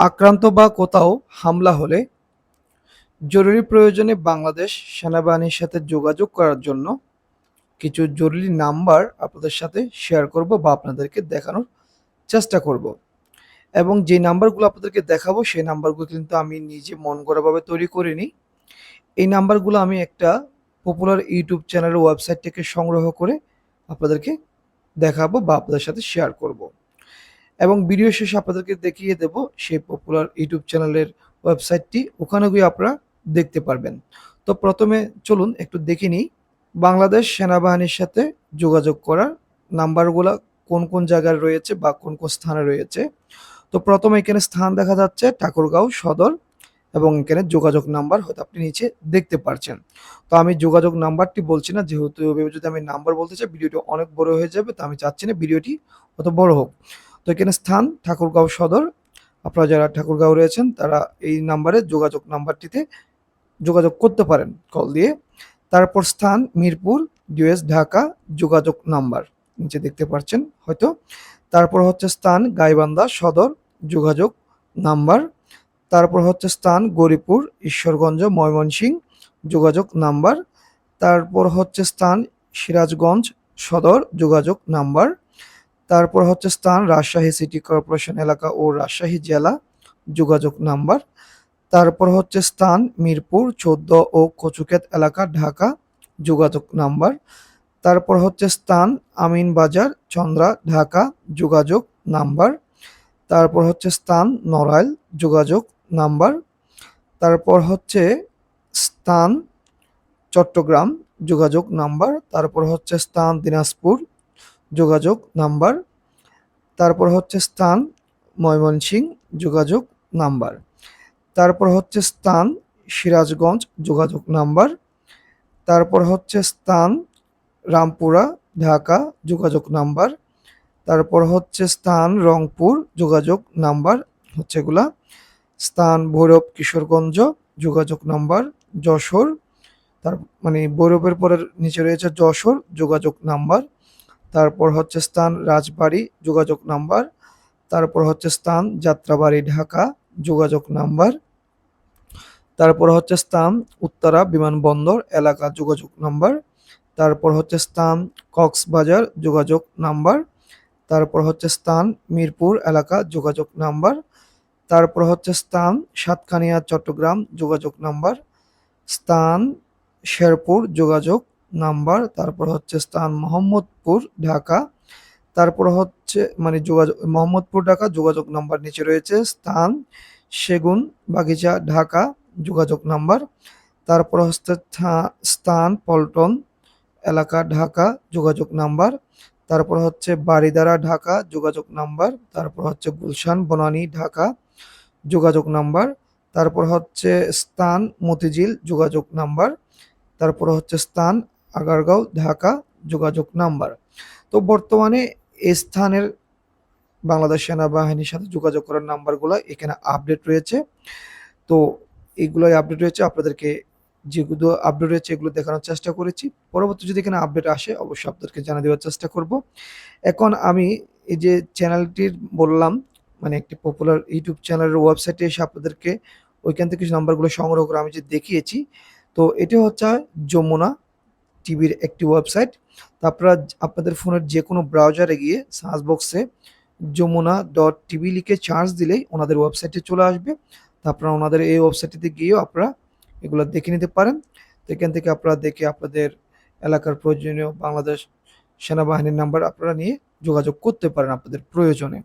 আক্রান্ত বা কোথাও হামলা হলে জরুরি প্রয়োজনে বাংলাদেশ সেনাবাহিনীর সাথে যোগাযোগ করার জন্য কিছু জরুরি নাম্বার আপনাদের সাথে শেয়ার করব বা আপনাদেরকে দেখানোর চেষ্টা করব। এবং যে নাম্বারগুলো আপনাদেরকে দেখাবো, সেই নাম্বারগুলো কিন্তু আমি নিজে মন করাভাবে তৈরি করিনি। এই নাম্বারগুলো আমি একটা পপুলার ইউটিউব চ্যানেলের ওয়েবসাইট থেকে সংগ্রহ করে আপনাদেরকে দেখাবো বা আপনাদের সাথে শেয়ার করব। এবং ভিডিও শেষে আপনাদেরকে দেখিয়ে দেব সেই পপুলার ইউটিউব চ্যানেলের ওয়েবসাইটটি ওখানে গিয়ে আপনারা দেখতে পারবেন। তো প্রথমে চলুন, একটু দেখে নিই। বাংলাদেশ সেনাবাহিনীর সাথে যোগাযোগ করার নাম্বারগুলো কোন কোন জায়গায় রয়েছে বা কোন কোন স্থানে রয়েছে। তো প্রথমে এখানে স্থান দেখা যাচ্ছে ঠাকুরগাঁও সদর এবং এখানে যোগাযোগ নাম্বার হয়তো আপনি নিচে দেখতে পারছেন। তো আমি যোগাযোগ নাম্বারটি বলছি না, যেহেতু যদি আমি নাম্বার বলতে চাই, ভিডিওটি অনেক বড় হয়ে যাবে, তো আমি চাচ্ছি না ভিডিওটি অত বড় হোক। তো এখানে স্থান ঠাকুরগাঁও সদর। আপনারা যারা ঠাকুরগাঁও রয়েছেন, তারা এই নাম্বারে যোগাযোগ নাম্বারটিতে যোগাযোগ করতে পারেন কল দিয়ে। তারপর স্থান মিরপুর ইউএস ঢাকা, যোগাযোগ নাম্বার, নিচে দেখতে পাচ্ছেন হয়তো। তারপর হচ্ছে স্থান গাইবান্ধা সদর, যোগাযোগ নাম্বার। তারপর হচ্ছে স্থান গরিপুর, ঈশ্বরগঞ্জ, ময়মনসিংহ, যোগাযোগ নাম্বার। তারপর হচ্ছে স্থান সিরাজগঞ্জ সদর, যোগাযোগ নাম্বার। তারপর হচ্ছে স্থান, রাজশাহী সিটি কর্পোরেশন এলাকা ও রাজশাহী জেলা, যোগাযোগ নাম্বার। তারপর হচ্ছে স্থান, মিরপুর, চোদ্দ ও কচুক্ষেত এলাকা, ঢাকা, যোগাযোগ নাম্বার। তারপর হচ্ছে স্থান, আমিন বাজার, চন্দ্রা, ঢাকা, যোগাযোগ নাম্বার। তারপর হচ্ছে স্থান, নড়াইল, যোগাযোগ নাম্বার। তারপর হচ্ছে স্থান, চট্টগ্রাম, যোগাযোগ নাম্বার। তারপর হচ্ছে স্থান, দিনাজপুর যোগাযোগ নাম্বার। তারপর হচ্ছে স্থান ময়মনসিংহ যোগাযোগ নাম্বার। তারপর হচ্ছে স্থান, সিরাজগঞ্জ, যোগাযোগ নাম্বার। তারপর হচ্ছে স্থান, রামপুরা, ঢাকা, যোগাযোগ নাম্বার। তারপর হচ্ছে স্থান, রংপুর, যোগাযোগ নাম্বার হচ্ছে এগুলা। স্থান, ভৈরব, কিশোরগঞ্জ, যোগাযোগ নাম্বার, যশোর। তার মানে ভৈরবের পরের নিচে রয়েছে যশোর, যোগাযোগ নাম্বার। তারপর হচ্ছে স্থান রাজবাড়ি, যোগাযোগ নাম্বার। তারপর হচ্ছে স্থান যাত্রাবাড়ি, ঢাকা, যোগাযোগ নাম্বার। তারপর হচ্ছে স্থান উত্তরা বিমানবন্দর, এলাকা যোগাযোগ নাম্বার। তারপর হচ্ছে স্থান কক্সবাজার, যোগাযোগ নাম্বার। তারপর হচ্ছে স্থান মিরপুর, এলাকা যোগাযোগ নাম্বার। তারপর হচ্ছে স্থান সাতখানিয়া চট্টগ্রাম, যোগাযোগ নাম্বার। স্থান শেরপুর, যোগাযোগ নাম্বার, তারপর হচ্ছে স্থান মোহাম্মদপুর, ঢাকা। তারপর হচ্ছে মানে যোগাযোগ, মোহাম্মদপুর, ঢাকা, যোগাযোগ নাম্বার নিচে রয়েছে, স্থান সেগুন, বাগিচা, ঢাকা, যোগাযোগ নাম্বার। তারপর হচ্ছে স্থান পল্টন, এলাকা, ঢাকা, যোগাযোগ নাম্বার। তারপর হচ্ছে বাড়িদারা ঢাকা, যোগাযোগ নাম্বার। তারপর হচ্ছে গুলশান, বনানী, ঢাকা, যোগাযোগ নাম্বার। তারপর হচ্ছে স্থান মতিঝিল, যোগাযোগ নাম্বার। তারপর হচ্ছে স্থান আগারগাঁও, ঢাকা, যোগাযোগ নাম্বার। তো বর্তমানে স্থানের বাংলাদেশ সেনাবাহিনীর সাথে যোগাযোগ করার নাম্বারগুলো এখানে আপডেট রয়েছে। তো এগুলোই আপডেট রয়েছে। আপনাদেরকে যেগুলো আপডেট রয়েছে এগুলো দেখানোর চেষ্টা করেছি। পরবর্তী যদি এখানে আপডেট আসে, অবশ্যই আপনাদেরকে জানা দেওয়ার চেষ্টা করব। এখন আমি এই যে চ্যানেলটির বললাম মানে একটি পপুলার ইউটিউব চ্যানেলের ওয়েবসাইটে এসে আপনাদেরকে ওইখান থেকে কিছু নাম্বারগুলো সংগ্রহ করে আমি যে দেখিয়েছি, তো এটি হচ্ছে যমুনা টিভির একটি ওয়েবসাইট। তো আপনারা আপনাদের ফোনের যে কোনো ব্রাউজারে গিয়ে সার্চ বক্সে যমুনা ডট টিভি লিখে চার্জ দিলেই ওনাদের ওয়েবসাইটে চলে আসবে। তো আপনারা ওনাদের এই ওয়েবসাইটটিতে গিয়েও আপনারা এগুলো দেখে নিতে পারেন। তো এখান থেকে আপনারা দেখে আপনাদের এলাকার প্রয়োজনীয় বাংলাদেশ সেনাবাহিনীর নাম্বার আপনারা নিয়ে যোগাযোগ করতে পারেন আপনাদের প্রয়োজনে।